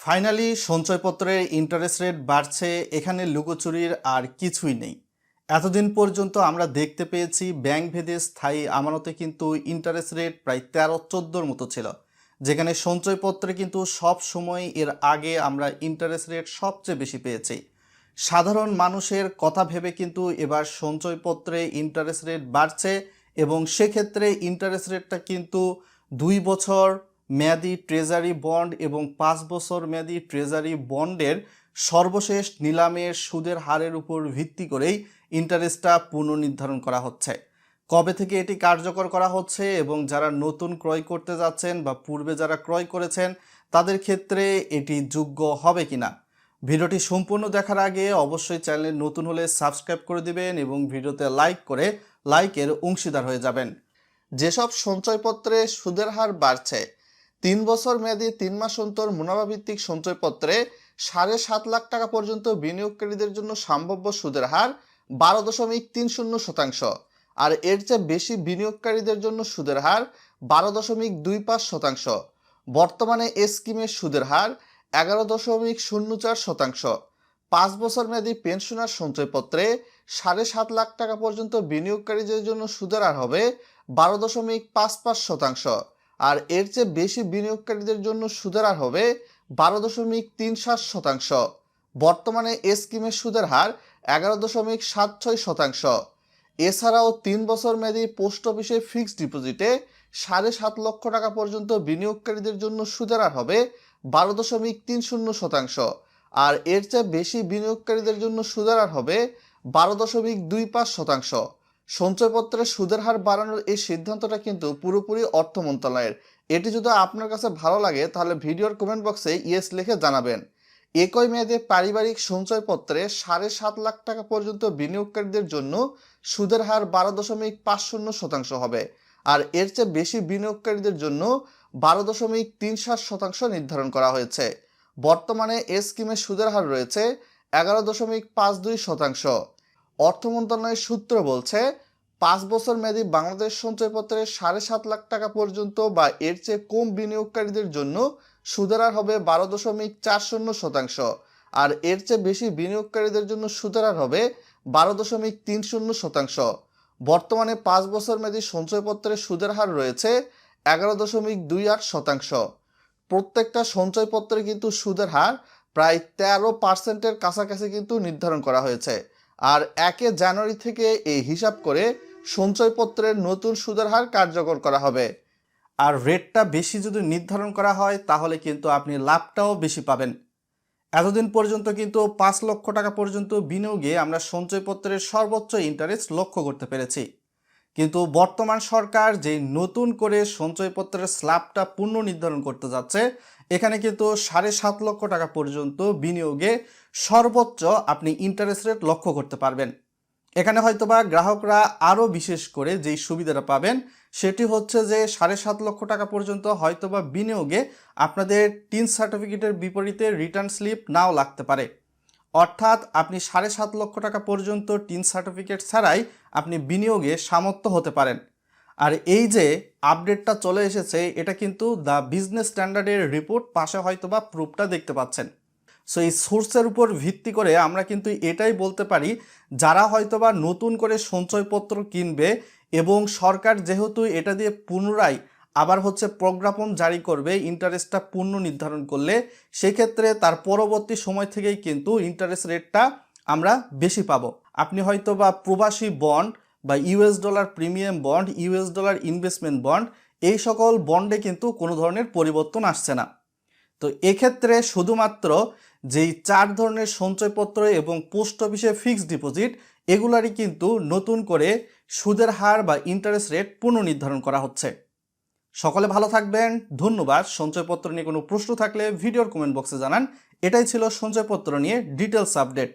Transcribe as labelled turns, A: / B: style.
A: Finally সঞ্চয়পত্রের interest rate বাড়ছে, এখানে লুকোচুরির আর কিছুই নেই। এতদিন পর্যন্ত আমরা দেখতে পেয়েছি ব্যাংক ভেদে স্থায়ী আমানতে কিন্তু ইন্টারেস্ট রেট প্রায় তেরো চোদ্দোর মতো ছিল, যেখানে সঞ্চয়পত্রে কিন্তু সব সময় এর আগে আমরা ইন্টারেস্ট রেট সবচেয়ে বেশি পেয়েছি। সাধারণ মানুষের কথা ভেবে কিন্তু এবার সঞ্চয়পত্রে ইন্টারেস্ট রেট বাড়ছে এবং সেক্ষেত্রে ইন্টারেস্ট রেটটা কিন্তু দুই বছর মেয়াদি ট্রেজারি বন্ড এবং পাঁচ বছর মেয়াদি ট্রেজারি বন্ডের সর্বশেষ নিলামের সুদের হারের উপর ভিত্তি করেই ইন্টারেস্টটা পুনর্নির্ধারণ করা হচ্ছে। কবে থেকে এটি কার্যকর করা হচ্ছে এবং যারা নতুন ক্রয় করতে যাচ্ছেন বা পূর্বে যারা ক্রয় করেছেন, তাদের ক্ষেত্রে এটি যোগ্য হবে কিনা? ভিডিওটি সম্পূর্ণ দেখার আগে অবশ্যই চ্যানেলে নতুন হলে সাবস্ক্রাইব করে দিবেন এবং ভিডিওতে লাইক করে লাইকের অংশীদার হয়ে যাবেন। যেসব সঞ্চয়পত্রে সুদের হার বাড়ছে তিন বছর মেয়াদি তিন মাস অন্তর মুনাফাভিত্তিক সঞ্চয়পত্রে সাড়ে সাত লাখ টাকা পর্যন্ত বিনিয়োগকারীদের জন্য সম্ভাব্য সুদের হার বারো দশমিক তিন শূন্য শতাংশ। আর এর চেয়ে বেশি বিনিয়োগকারীদের জন্য সুদের হার বারো দশমিক দুই পাঁচ শতাংশ। বর্তমানে এ স্কিমের সুদের হার এগারো দশমিক শূন্য চার শতাংশ। পাঁচ বছর মেয়াদী পেনশনার সঞ্চয়পত্রে সাড়ে সাত লাখ টাকা পর্যন্ত বিনিয়োগকারীদের জন্য সুদের হার হবে বারো দশমিক পাঁচ পাঁচ শতাংশ। আর এর চেয়ে বেশি বিনিয়োগকারীদের জন্য সুদের হার হবে বারো দশমিক তিন সাত শতাংশ। বর্তমানে এ স্কিমের সুদের হার এগারো দশমিক সাত ছয় শতাংশ। এছাড়াও তিন বছর মেয়াদী পোস্ট অফিসে ফিক্সড ডিপোজিটে সাড়ে সাত লক্ষ টাকা পর্যন্ত বিনিয়োগকারীদের জন্য সুদের হার হবে বারো দশমিক তিন শূন্য শতাংশ। আর এর চেয়ে বেশি বিনিয়োগকারীদের জন্য সুদের হার হবে বারো দশমিক দুই পাঁচ শতাংশ। সঞ্চয়পত্রের সুদের হার বাড়ানোর এই সিদ্ধান্তটা কিন্তু পুরোপুরি অর্থ মন্ত্রণালয়ের। এটি যদি আপনার কাছে ভালো লাগে, তাহলে ভিডিওর কমেন্ট বক্সে ইয়েস লিখে জানাবেন। একই মেয়াদে পারিবারিক সঞ্চয়পত্রে সাড়ে সাত লাখ টাকা পর্যন্ত বিনিয়োগকারীদের জন্য সুদের হার বারো দশমিক পাঁচ শূন্য শতাংশ হবে, আর এর চেয়ে বেশি বিনিয়োগকারীদের জন্য বারো দশমিক তিন সাত শতাংশ নির্ধারণ করা হয়েছে। বর্তমানে এ স্কিমের সুদের হার রয়েছে এগারো দশমিক পাঁচ দুই শতাংশ। অর্থ মন্ত্রণালয়ের সূত্র বলছে, পাঁচ বছর মেয়াদী বাংলাদেশ সঞ্চয়পত্রে সাড়ে সাত লাখ টাকা পর্যন্ত বা এর চেয়ে কম বিনিয়োগকারীদের জন্য সুদের হার হবে বারো দশমিক চার শূন্য শতাংশ, আর এর চেয়ে বেশি বিনিয়োগকারীদের জন্য সুদের হার হবে বারো দশমিক তিন শূন্য শতাংশ। বর্তমানে পাঁচ বছর মেয়াদী সঞ্চয়পত্রের সুদের হার রয়েছে এগারো দশমিক দুই আট শতাংশ। প্রত্যেকটা সঞ্চয়পত্রে কিন্তু সুদের হার প্রায় তেরো পার্সেন্টের কাছাকাছি কিন্তু নির্ধারণ করা হয়েছে। আর একে জানুয়ারি থেকে এই হিসাব করে সঞ্চয়পত্রের নতুন সুদের হার কার্যকর করা হবে। আর রেটটা বেশি যদি নির্ধারণ করা হয়, তাহলে কিন্তু আপনি লাভটাও বেশি পাবেন। এতদিন পর্যন্ত কিন্তু পাঁচ লক্ষ টাকা পর্যন্ত বিনিয়োগে আমরা সঞ্চয়পত্রের সর্বোচ্চ ইন্টারেস্ট লক্ষ্য করতে পেরেছি। কিন্তু বর্তমান সরকার যে নতুন করে সঞ্চয়পত্রের স্ল্যাবটা পূর্ণ নির্ধারণ করতে যাচ্ছে, এখানে কিন্তু সাড়ে সাত লক্ষ টাকা পর্যন্ত বিনিয়োগে সর্বোচ্চ আপনি ইন্টারেস্ট রেট লক্ষ্য করতে পারবেন। এখানে হয়তোবা গ্রাহকরা আরও বিশেষ করে যেই সুবিধাটা পাবেন, সেটি হচ্ছে যে সাড়ে সাত লক্ষ টাকা পর্যন্ত হয়তোবা বিনিয়োগে আপনাদের টিন সার্টিফিকেটের বিপরীতে রিটার্ন স্লিপ নাও লাগতে পারে। অর্থাৎ আপনি সাড়ে সাত লক্ষ টাকা পর্যন্ত টিন সার্টিফিকেট ছাড়াই আপনি বিনিয়োগে সামর্থ্য হতে পারেন। আর এই যে আপডেটটা চলে এসেছে, এটা কিন্তু দ্য বিজনেস স্ট্যান্ডার্ডের রিপোর্ট পাশে হয়তো বা প্রুফটা দেখতে পাচ্ছেন। সো এই সোর্সের উপর ভিত্তি করে আমরা কিন্তু এটাই বলতে পারি, যারা হয়তোবা নতুন করে সঞ্চয়পত্র কিনবে এবং সরকার যেহেতু এটা দিয়ে পুনরায় আবার হচ্ছে প্রজ্ঞাপন জারি করবে ইন্টারেস্টটা পূর্ণ নির্ধারণ করলে সেক্ষেত্রে তার পরবর্তী সময় থেকেই কিন্তু ইন্টারেস্ট রেটটা আমরা বেশি পাবো। আপনি হয়তো বা প্রবাসী বন্ড বা US dollar premium bond US dollar investment bond এই সকল বন্ডে কিন্তু কোনো ধরনের পরিবর্তন আসছে না। তো এক্ষেত্রে শুধুমাত্র যেই চার ধরনের সঞ্চয়পত্র এবং পোস্ট অফিসে ফিক্সড ডিপোজিট এগুলারই কিন্তু নতুন করে সুদের হার বা ইন্টারেস্ট রেট পুনর্নির্ধারণ করা হচ্ছে। সকলে ভালো থাকবেন। ধন্যবাদ। সঞ্চয়পত্র নিয়ে কোনো প্রশ্ন থাকলে ভিডিওর কমেন্ট বক্সে জানান। এটাই ছিল সঞ্চয়পত্র নিয়ে ডিটেলস আপডেট